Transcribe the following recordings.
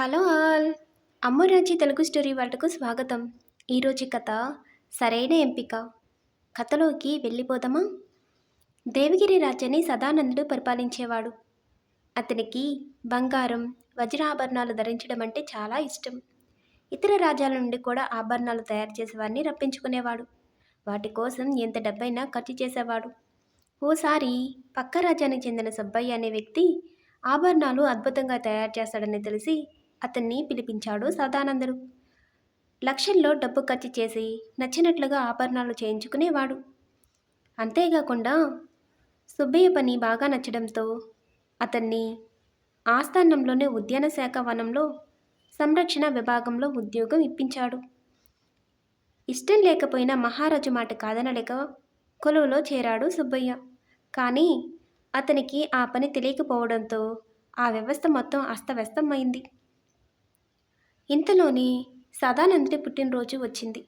Hello all. Ammaraji Telugu story వాళ్ళకు స్వాగతం. ఈరోజు కథ సరైన ఎంపిక. కథలోకి వెళ్ళిపోదామా? దేవగిరి రాజ్యాన్ని సదానందుడు పరిపాలించేవాడు. అతనికి బంగారం వజ్రాభరణాలు ధరించడం అంటే చాలా ఇష్టం. ఇతర రాజ్యాల నుండి కూడా ఆభరణాలు తయారు చేసేవాడిని రప్పించుకునేవాడు. వాటి కోసం ఎంత డబ్బైనా ఖర్చు చేసేవాడు. ఓసారి పక్క రాజ్యానికి చెందిన సుబ్బయ్య అనే వ్యక్తి ఆభరణాలు అద్భుతంగా తయారు చేస్తాడని తెలిసి అతన్ని పిలిపించాడు సదానందుడు లక్షల్లో డబ్బు ఖర్చు చేసి నచ్చినట్లుగా ఆభరణాలు చేయించుకునేవాడు. అంతేకాకుండా సుబ్బయ్య పని బాగా నచ్చడంతో అతన్ని ఆస్థానంలోనే ఉద్యాన శాఖ వనంలో సంరక్షణ విభాగంలో ఉద్యోగం ఇప్పించాడు. ఇష్టం లేకపోయినా మహారాజు మాట కాదనలేక కొలువులో చేరాడు సుబ్బయ్య. కానీ అతనికి ఆ పని తెలియకపోవడంతో ఆ వ్యవస్థ మొత్తం అస్తవ్యస్తమైంది. ఇంతలోనే సదానందుడి పుట్టినరోజు వచ్చింది.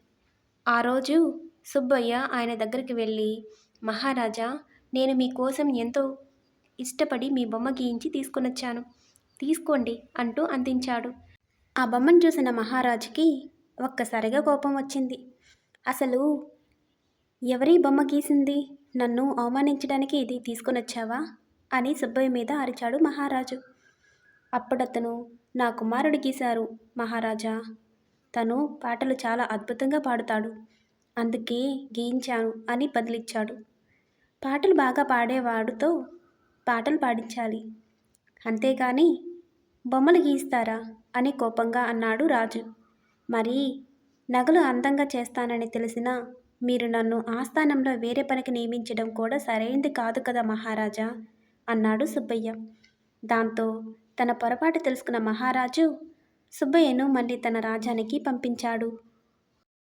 ఆ రోజు సుబ్బయ్య ఆయన దగ్గరికి వెళ్ళి మహారాజా నేను మీకోసం ఎంతో ఇష్టపడి మీ బొమ్మ గీయించి తీసుకొనొచ్చాను. తీసుకోండి అంటూ అందించాడు. ఆ బొమ్మను చూసిన మహారాజుకి ఒక్కసారిగా కోపం వచ్చింది. అసలు ఎవరి బొమ్మ గీసింది? నన్ను అవమానించడానికి ఇది తీసుకొనొచ్చావా? అని సుబ్బయ్య మీద అరిచాడు మహారాజు. అప్పుడతను నా కుమారుడు గీశారు మహారాజా. తను పాటలు చాలా అద్భుతంగా పాడుతాడు. అందుకే గీయించాను అని బదిలిచ్చాడు. పాటలు బాగా పాడేవాడుతో పాటలు పాడించాలి. అంతేగాని బొమ్మలు గీస్తారా అని కోపంగా అన్నాడు రాజు. మరి నగలు అందంగా చేస్తానని తెలిసినా మీరు నన్ను ఆస్థానంలో వేరే పనికి నియమించడం కూడా సరైంది కాదు కదా మహారాజా? అన్నాడు సుబ్బయ్య. దాంతో తన పొరపాటు తెలుసుకున్న మహారాజు సుబ్బయ్యను మళ్ళీ తన రాజ్యానికి పంపించాడు.